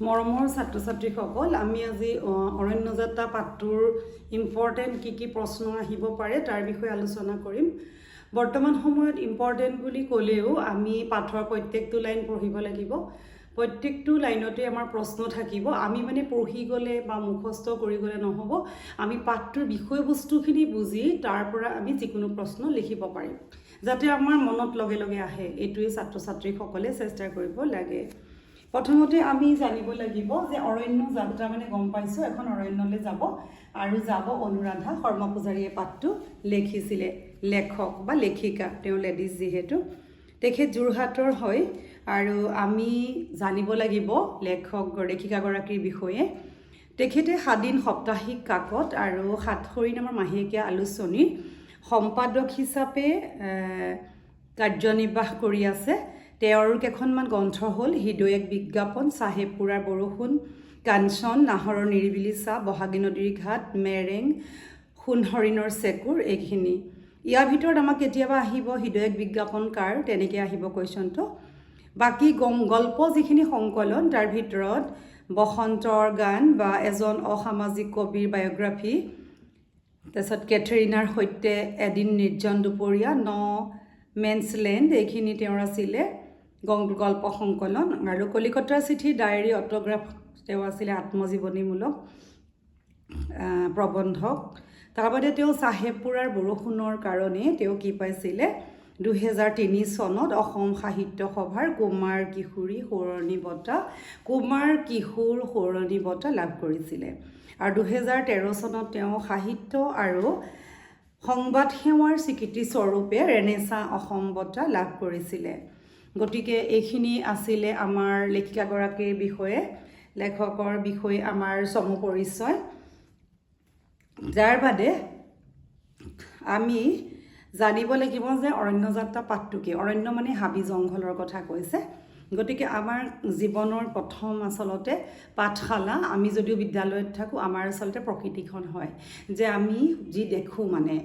মৰমৰ ছাত্ৰ ছাত্ৰীসকল আমি আজি অৰণ্যযাত্ৰা পাঠটোৰ ইম্পৰ্টেণ্ট কি কি প্ৰশ্ন আহিব পাৰে তাৰ বিষয়ে আলোচনা কৰিম। বৰ্তমান সময়ত ইম্পৰ্টেণ্ট বুলি ক'লেও আমি পাঠৰ প্ৰত্যেকটো লাইন পঢ়িব লাগিব। প্ৰত্যেকটো লাইনতে আমাৰ প্ৰশ্ন থাকিব। আমি মানে পঢ়ি গ'লে বা মুখস্থ কৰি গ'লে নহ'ব। আমি পাঠটোৰ বিষয়বস্তুখিনি বুজি তাৰ পৰা আমি যিকোনো প্ৰশ্ন লিখিব পাৰিম। যাতে আমাৰ মনত লগে লগে আহে। এইটোৱে ছাত্ৰ ছাত্ৰীসকলে চেষ্টা কৰিব লাগে। প্ৰথমতে আমি জানিব লাগিব যে অৰণ্য যাত্ৰা মানে গম পাইছোঁ, এখন অৰণ্যলৈ যাব আৰু যাব অনুৰাধা শৰ্মা পূজাৰীয়ে পাঠটো লিখিছিলে, লেখক বা লেখিকা, তেওঁ লেডিজ যিহেতু। তেখেত যোৰহাটৰ হয় আৰু আমি জানিব লাগিব লেখক, লেখিকাগৰাকীৰ বিষয়ে। তেখেতে সাদিন সাপ্তাহিক কাকত আৰু সাতসৰী নামৰ মাহেকীয়া আলোচনীৰ সম্পাদক হিচাপে কাৰ্যনিৰ্বাহ কৰি আছে। তেওঁৰ কেইখনমান গ্ৰন্থ হ'ল হৃদয় এক বিজ্ঞাপন চাহেবপুৰাৰ বৰষুণ কাঞ্চন নাহৰৰ নিৰিবিলি চাহ বহাগী নদীৰ ঘাট মেৰেং সোণ হৰিণৰ চেকুৰ এইখিনি। ইয়াৰ ভিতৰত আমাক কেতিয়াবা আহিব হৃদয় এক বিজ্ঞাপন কাৰ তেনেকৈ আহিব কুৱেশ্যনটো বাকী গম গল্প যিখিনি সংকলন তাৰ ভিতৰত বসন্তৰ গান বা এজন অসামাজিক কবিৰ বায়'গ্ৰাফী তাৰপিছত কেথৰিনাৰ সৈতে এদিন নিৰ্জন দুপৰীয়া ন মেন্সলেণ্ড এইখিনি তেওঁৰ আছিলে। গল্প সংকলন আৰু কলিকতাৰ চিঠি ডায়েৰী অট'গ্ৰাফ তেওঁ আছিলে আত্মজীৱনীমূলক প্ৰবন্ধক। তাৰ বাদে তেওঁ চাহেবপুৰাৰ বৰষুণৰ কাৰণে তেওঁ কি পাইছিলে? দুহেজাৰ তিনি চনত অসম সাহিত্য সভাৰ কুমাৰ কিশোৰী সোঁৱৰণী বঁটা কুমাৰ কিশোৰ সোঁৱৰণী বঁটা লাভ কৰিছিলে। আৰু দুহেজাৰ তেৰ চনত তেওঁ সাহিত্য আৰু সংবাদ সেৱাৰ স্বীকৃতি স্বৰূপে ৰেনেচা অসম বঁটা লাভ কৰিছিলে। গতিকে এইখিনি আছিলে আমাৰ লেখিকাগৰাকীৰ বিষয়ে, লেখকৰ বিষয়ে আমাৰ চমু পৰিচয়। যাৰ বাদে আমি জানিব লাগিব যে অৰণ্যযাত্ৰা পাঠটো কি? অৰণ্য মানে হাবি জংঘলৰ কথা কৈছে। গতিকে আমাৰ জীৱনৰ প্ৰথম আচলতে পাঠশালা, আমি যদিও বিদ্যালয়ত থাকোঁ, আমাৰ আচলতে প্ৰকৃতিখন হয়। যে আমি যি দেখোঁ মানে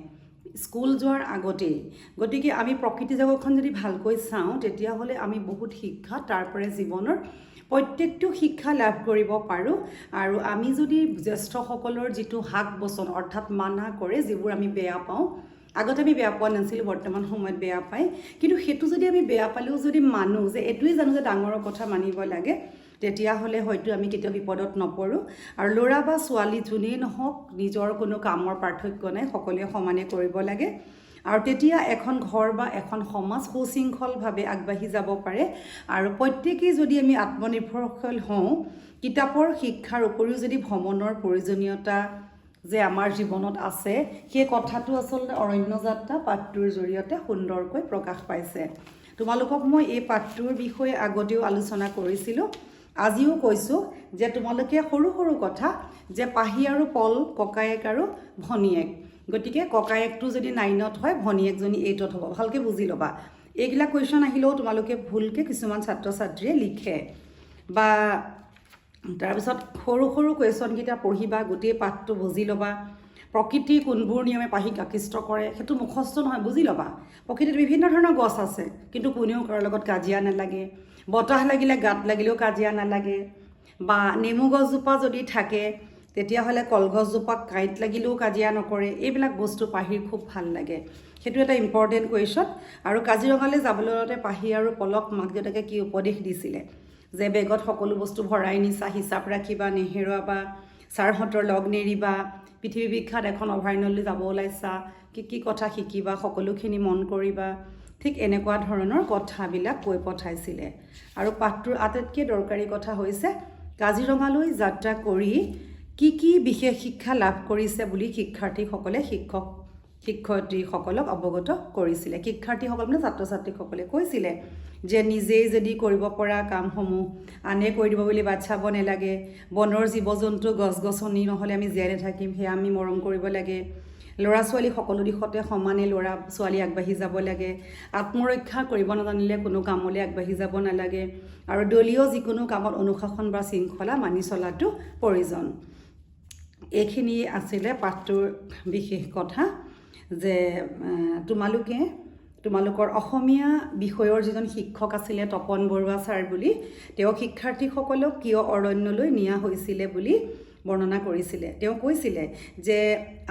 স্কুল যোৱাৰ আগতেই। গতিকে আমি প্ৰকৃতি জগতখন যদি ভালকৈ চাওঁ তেতিয়াহ'লে আমি বহুত শিক্ষা তাৰ পৰাই জীৱনৰ প্ৰত্যেকটো শিক্ষা লাভ কৰিব পাৰোঁ। আৰু আমি যদি জ্যেষ্ঠসকলৰ যিটো হাক বচন অৰ্থাৎ মানা কৰে যিবোৰ আমি বেয়া পাওঁ আগতে আমি বেয়া পোৱা নাছিলোঁ বৰ্তমান সময়ত বেয়া পায় কিন্তু সেইটো যদি আমি বেয়া পালেও যদি মানো যে এইটোৱেই জানো যে ডাঙৰৰ কথা মানিব লাগে তেতিয়াহ'লে হয়তো আমি কেতিয়াও বিপদত নপৰোঁ। আৰু ল'ৰা বা ছোৱালী যোনেই নহওক নিজৰ কোনো কামৰ পাৰ্থক্য নাই সকলোৱে সমানে কৰিব লাগে। আৰু তেতিয়া এখন ঘৰ বা এখন সমাজ সুশৃংখলভাৱে আগবাঢ়ি যাব পাৰে। আৰু প্ৰত্যেকেই যদি আমি আত্মনিৰ্ভৰশীল হওঁ কিতাপৰ শিক্ষাৰ উপৰিও যদি ভ্ৰমণৰ প্ৰয়োজনীয়তা যে আমাৰ জীৱনত আছে, সেই কথাটো আচলতে অৰণ্য যাত্ৰা পাঠটোৰ জৰিয়তে সুন্দৰকৈ প্ৰকাশ পাইছে। তোমালোকক মই এই পাঠটোৰ বিষয়ে আগতেও আলোচনা কৰিছিলোঁ। আজিও কৈছোঁ যে তোমালোকে সৰু সৰু কথা যে পাহি আৰু পল, ককায়েক আৰু ভনীয়েক। গতিকে ককায়েকটো যদি নাইনত হয়, ভনীয়েকজনী এইটত হ'ব। ভালকৈ বুজি ল'বা। এইবিলাক কুৱেশ্যন আহিলেও তোমালোকে ভুলকৈ কিছুমান ছাত্ৰ ছাত্ৰীয়ে লিখে। বা তাৰপিছত সৰু সৰু কুৱেশ্যনকেইটা পঢ়িবা, গোটেই পাঠটো বুজি ল'বা। প্ৰকৃতিৰ কোনবোৰ নিয়মে পাহিক আকৃষ্ট কৰে, সেইটো মুখস্থ নহয়, বুজি ল'বা। প্ৰকৃতিত বিভিন্ন ধৰণৰ গছ আছে, কিন্তু কোনেও কাৰো লগত কাজিয়া নালাগে। বতাহ লাগিলে গাত লাগিলেও কাজিয়া নালাগে। বা নেমু গছজোপা যদি থাকে, তেতিয়াহ'লে কলগছজোপাক কাঁইট লাগিলেও কাজিয়া নকৰে। এইবিলাক বস্তু পাহিৰ খুব ভালো লাগে। সেইটো এটা ইম্পৰ্টেণ্ট কুৱেশ্যন আৰু কাজিৰঙালৈ যাবলৈ লওঁতে পাহি আৰু পলক মাক দেউতাকে কি উপদেশ দিছিলে? যে বেগত সকলো বস্তু ভৰাই নিছা হিচাপ ৰাখিবা নেহেৰুৱাবা ছাৰহঁতৰ লগ নেৰিবা পৃথিৱী বিখ্যাত এখন অভয়াৰণ্যলৈ যাব ওলাইছা কি কি কথা শিকিবা সকলোখিনি মন কৰিবা ঠিক এনেকুৱা ধৰণৰ কথাবিলাক কৈ পঠাইছিলে। আৰু পাঠটোৰ আটাইতকৈ দৰকাৰী কথা হৈছে কাজিৰঙালৈ যাত্ৰা কৰি কি কি বিশেষ শিক্ষা লাভ কৰিছে বুলি শিক্ষাৰ্থীসকলে শিক্ষক শিক্ষয়িত্ৰীসকলক অৱগত কৰিছিলে। শিক্ষাৰ্থীসকল মানে ছাত্ৰ ছাত্ৰীসকলে কৈছিলে যে নিজেই যদি কৰিব পৰা কামসমূহ আনে কৰি দিব বুলি বাট চাব নালাগে বনৰ জীৱ জন্তু গছ গছনি নহ'লে আমি জীয়াই নাথাকিম সেয়া আমি মৰম কৰিব লাগে। ল'ৰা ছোৱালী সকলো দিশতে সমানে ল'ৰা ছোৱালী আগবাঢ়ি যাব লাগে। আত্মৰক্ষা কৰিব নাজানিলে কোনো কামলৈ আগবাঢ়ি যাব নালাগে। আৰু দলীয় যিকোনো কামত অনুশাসন বা শৃংখলা মানি চলাটো প্ৰয়োজন। এইখিনি আছিলে পাঠটোৰ বিশেষ কথা যে তোমালোকে তোমালোকৰ অসমীয়া বিষয়ৰ যিজন শিক্ষক আছিলে তপন বৰুৱা ছাৰ বুলি তেওঁ শিক্ষাৰ্থীসকলক কিয় অৰণ্যলৈ নিয়া হৈছিলে বুলি বৰ্ণনা কৰিছিলে। তেওঁ কৈছিলে যে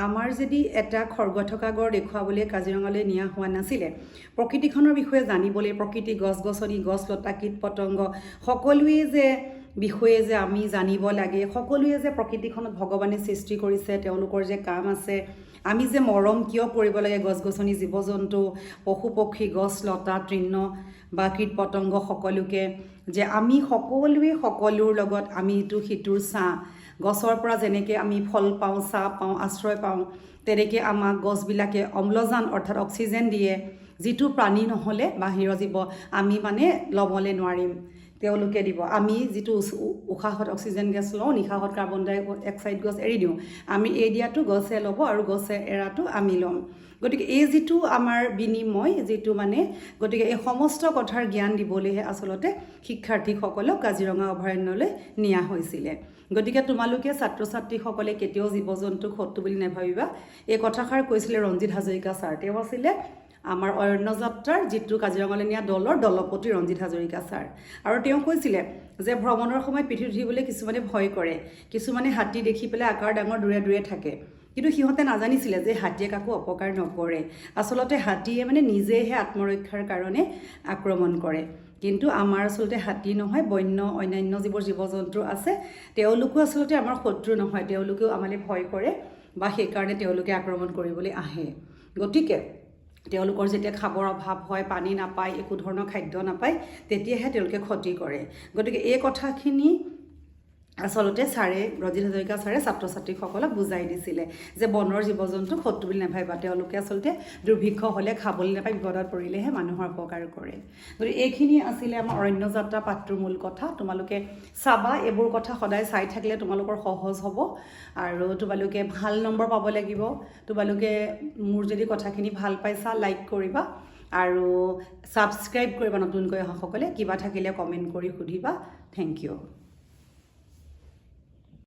আমাৰ যদি এটা খৰ্গ থকা গড় দেখুৱাবলৈ কাজিৰঙালৈ নিয়া হোৱা নাছিলে প্ৰকৃতিখনৰ বিষয়ে জানিবলৈ প্ৰকৃতি গছ গছনি গছ লতা কীট পতংগ সকলোৱে যে বিষয়ে যে আমি জানিব লাগে, সকলোৱে যে প্ৰকৃতিখনত ভগৱানে সৃষ্টি কৰিছে, তেওঁলোকৰ যে কাম আছে, আমি যে মৰম কিয় কৰিব লাগে গছ গছনি জীৱ জন্তু পশু পক্ষী গছ, লতা, তৃণ বা কীট পতংগ সকলোকে, যে আমি সকলোৱে সকলোৰ লগত আমি ইটো সিটোৰ ছাঁ, গছৰ পৰা যেনেকৈ আমি ফল পাওঁ, ছাঁ পাওঁ, আশ্ৰয় পাওঁ, তেনেকৈ আমাক গছবিলাকে অম্লজান অৰ্থাৎ অক্সিজেন দিয়ে। যিটো প্ৰাণী নহ'লে বাহিৰৰ জীৱ আমি মানে ল'বলৈ নোৱাৰিম। তেওঁলোকে দিব। আমি যিটো উশাহত অক্সিজেন গেছ লওঁ নিশাহত কাৰ্বন ডাই অক্সাইড গছ এৰি দিওঁ আমি এই দিয়াটো গছে ল'ব আৰু গছে এৰাটো আমি ল'ম। গতিকে এই যিটো আমাৰ বিনিময় যিটো মানে গতিকে এই সমস্ত কথাৰ জ্ঞান দিবলৈহে আচলতে শিক্ষাৰ্থীসকলক কাজিৰঙা অভয়াৰণ্যলৈ নিয়া হৈছিলে। গতিকে তোমালোকে ছাত্ৰ ছাত্ৰীসকলে কেতিয়াও জীৱ জন্তুক শত্ৰু বুলি নাভাবিবা। এই কথাষাৰ কৈছিলে ৰঞ্জিত হাজৰিকা ছাৰ। তেওঁ আছিলে আমাৰ অৰণ্য যাত্ৰাৰ যিটো কাজিৰঙালৈ নিয়া দলৰ দলপতি ৰঞ্জিত হাজৰিকা ছাৰ। আৰু তেওঁ কৈছিলে যে ভ্ৰমণৰ সময়ত পিঠিত উঠিবলৈ কিছুমানে ভয় কৰে কিছুমানে হাতী দেখি পেলাই আকাৰ ডাঙৰ দূৰে দূৰে থাকে। কিন্তু সিহঁতে নাজানিছিলে যে হাতীয়ে কাকো অপকাৰ নকৰে। আচলতে হাতীয়ে মানে নিজেহে আত্মৰক্ষাৰ কাৰণে আক্ৰমণ কৰে। কিন্তু আমাৰ আচলতে হাতী নহয় বন্য অন্যান্য যিবোৰ জীৱ জন্তু আছে তেওঁলোকো আচলতে আমাৰ শত্ৰু নহয়। তেওঁলোকেও আমালৈ ভয় কৰে বা সেইকাৰণে তেওঁলোকে আক্ৰমণ কৰিবলৈ আহে। গতিকে তেওঁলোকৰ যেতিয়া খাবৰ অভাৱ হয় পানী নাপায় একো ধৰণৰ খাদ্য নাপায় তেতিয়াহে তেওঁলোকে ক্ষতি কৰে। গতিকে এই কথাখিনি আচলতে ছাৰে ৰজিত হাজৰিকা ছাৰে ছাত্ৰ ছাত্ৰীসকলক বুজাই দিছিলে যে বনৰ জীৱ জন্তুক শত্ৰু বুলি নাভাবিবা তেওঁলোকে আচলতে দুৰ্ভিক্ষ হ'লে, খাবলৈ নাপায়, বিপদত পৰিলেহে মানুহৰ অপকাৰ কৰে। গতিকে এইখিনি আছিলে আমাৰ অৰণ্য যাত্ৰা পাঠটোৰ মূল কথা। তোমালোকে চাবা, এইবোৰ কথা সদায় চাই থাকিলে তোমালোকৰ সহজ হ'ব আৰু তোমালোকে ভালো নম্বৰ পাব লাগিব। তোমালোকে মোৰ যদি কথাখিনি ভালো পাইছা, লাইক কৰিবা আৰু ছাবস্ক্ৰাইব কৰিবা নতুনকৈ অহাসকলে কিবা থাকিলে কমেণ্ট কৰি সুধিবা। Thank you.